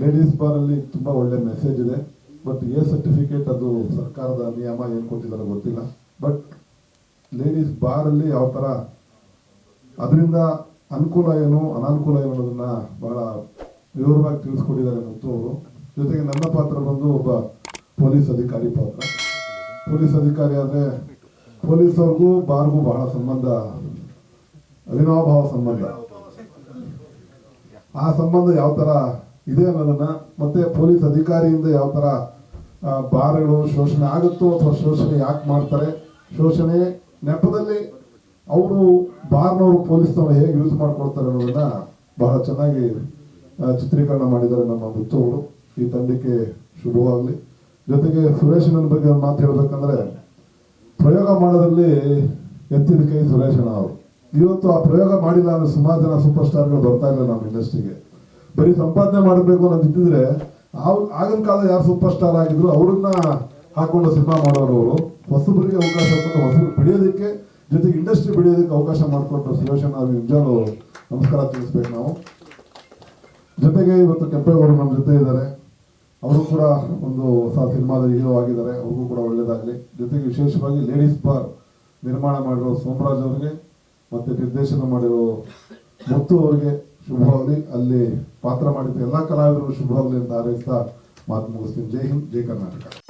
Ladies bar ಅಲ್ಲಿ ತುಂಬಾ ಒಳ್ಳೆ ಮೆಸೇಜ್ ಇದೆ. ಬಟ್ ಎ ಸರ್ಟಿಫಿಕೇಟ್ ಅದು ಸರ್ಕಾರದ ನಿಯಮ ಏನು ಕೊಟ್ಟಿದ್ದಾರೆ ಗೊತ್ತಿಲ್ಲ. ಬಟ್ ಲೇಡೀಸ್ ಬಾರ್ ಅಲ್ಲಿ ಯಾವ ತರ ಅದರಿಂದ ಅನುಕೂಲ ಏನು, ಅನಾನುಕೂಲ ಏನು ಅನ್ನೋದನ್ನ ಬಹಳ ವಿವರವಾಗಿ ತಿಳಿಸ್ಕೊಟ್ಟಿದ್ದಾರೆ ಮತ್ತು ಜೊತೆಗೆ ನನ್ನ ಪಾತ್ರ ಬಂದು ಒಬ್ಬ ಪೊಲೀಸ್ ಅಧಿಕಾರಿ ಪಾತ್ರ. ಪೊಲೀಸ್ ಅಧಿಕಾರಿ ಆದ್ರೆ ಪೊಲೀಸ್ ಅವ್ರಿಗೂ ಬಾರ್ಗೂ ಬಹಳ ಸಂಬಂಧ, ಅವಿನಾಭಾವ ಸಂಬಂಧ. ಆ ಸಂಬಂಧ ಯಾವ ತರ ಇದೆ ಅನ್ನೋದನ್ನ ಮತ್ತೆ ಪೊಲೀಸ್ ಅಧಿಕಾರಿಯಿಂದ ಯಾವ ಥರ ಭಾರಗಳು ಶೋಷಣೆ ಆಗುತ್ತೋ ಅಥವಾ ಶೋಷಣೆ ಯಾಕೆ ಮಾಡ್ತಾರೆ? ಶೋಷಣೆ ನೆಪದಲ್ಲಿ ಅವರು ಬಾರ್ನವರು ಪೊಲೀಸ್ನವರು ಹೇಗೆ ಯೂಸ್ ಮಾಡ್ಕೊಳ್ತಾರೆ ಅನ್ನೋದನ್ನ ಬಹಳ ಚೆನ್ನಾಗಿ ಚಿತ್ರೀಕರಣ ಮಾಡಿದ್ದಾರೆ ನಮ್ಮ ಮುತ್ತು ಈ ತಂಡಕ್ಕೆ ಶುಭವಾಗಲಿ. ಜೊತೆಗೆ ಸುರೇಶನ ಬಗ್ಗೆ ಒಂದು ಮಾತು ಹೇಳ್ಬೇಕಂದ್ರೆ, ಪ್ರಯೋಗ ಮಾಡೋದ್ರಲ್ಲಿ ಎತ್ತಿದ ಕೈ ಸುರೇಶನ ಅವರು. ಇವತ್ತು ಆ ಪ್ರಯೋಗ ಮಾಡಿಲ್ಲ ಅಂದ್ರೆ ಸುಮಾರು ಜನ ಸೂಪರ್ ಸ್ಟಾರ್ಗಳು ಬರ್ತಾ ಇಲ್ಲ ನಮ್ಮ ಇಂಡಸ್ಟ್ರಿಗೆ ಬರೀ ಸಂಪಾದನೆ ಮಾಡಬೇಕು ಅನ್ನೋದು ಇದ್ದಿದ್ರೆ ಆಗಿನ ಕಾಲ ಯಾರು ಸೂಪರ್ ಸ್ಟಾರ್ ಆಗಿದ್ರು ಅವ್ರನ್ನ ಹಾಕೊಂಡು ಸಿನಿಮಾ ಮಾಡೋರು ಅವರು ಹೊಸಬರಿಗೆ ಅವಕಾಶ ಕೊಟ್ಟು ಹೊಸಬರು ಬೆಳೆಯೋದಕ್ಕೆ, ಜೊತೆಗೆ ಇಂಡಸ್ಟ್ರಿ ಬೆಳೆಯೋದಕ್ಕೆ ಅವಕಾಶ ಮಾಡಿಕೊಟ್ಟು ಸುರೇಶನ್ ಅವ್ರಿಗೆ ನಿಜವಾಗ್ಲೂ ನಮಸ್ಕಾರ ತಿಳಿಸ್ಬೇಕು ನಾವು. ಜೊತೆಗೆ ಇವತ್ತು ಕೆಂಪೇಗೌಡರು ನಮ್ಮ ಜೊತೆ ಇದ್ದಾರೆ. ಅವರು ಕೂಡ ಒಂದು ಹೊಸ ಸಿನಿಮಾದ ಹೀರೋ ಆಗಿದ್ದಾರೆ. ಅವ್ರಿಗೂ ಕೂಡ ಒಳ್ಳೇದಾಗಲಿ. ಜೊತೆಗೆ ವಿಶೇಷವಾಗಿ ಲೇಡೀಸ್ ಬಾರ್ ನಿರ್ಮಾಣ ಮಾಡಿರೋ ಸೋಮರಾಜ್ ಅವರಿಗೆ, ಮತ್ತು ನಿರ್ದೇಶನ ಮಾಡಿರೋ ಮುತ್ತು ಅವರಿಗೆ ಶುಭವಾಗಲಿ ಅಲ್ಲಿ ಪಾತ್ರ ಮಾಡಿದ ಎಲ್ಲ ಕಲಾವಿದರು ಶುಭವಾಗಲಿ ಅಂತ ಹಾರೈಸ್ತಾ ಮಾತು ಮುಗಿಸ್ತೀನಿ. ಜೈ ಹಿಂದ್, ಜೈ ಕರ್ನಾಟಕ.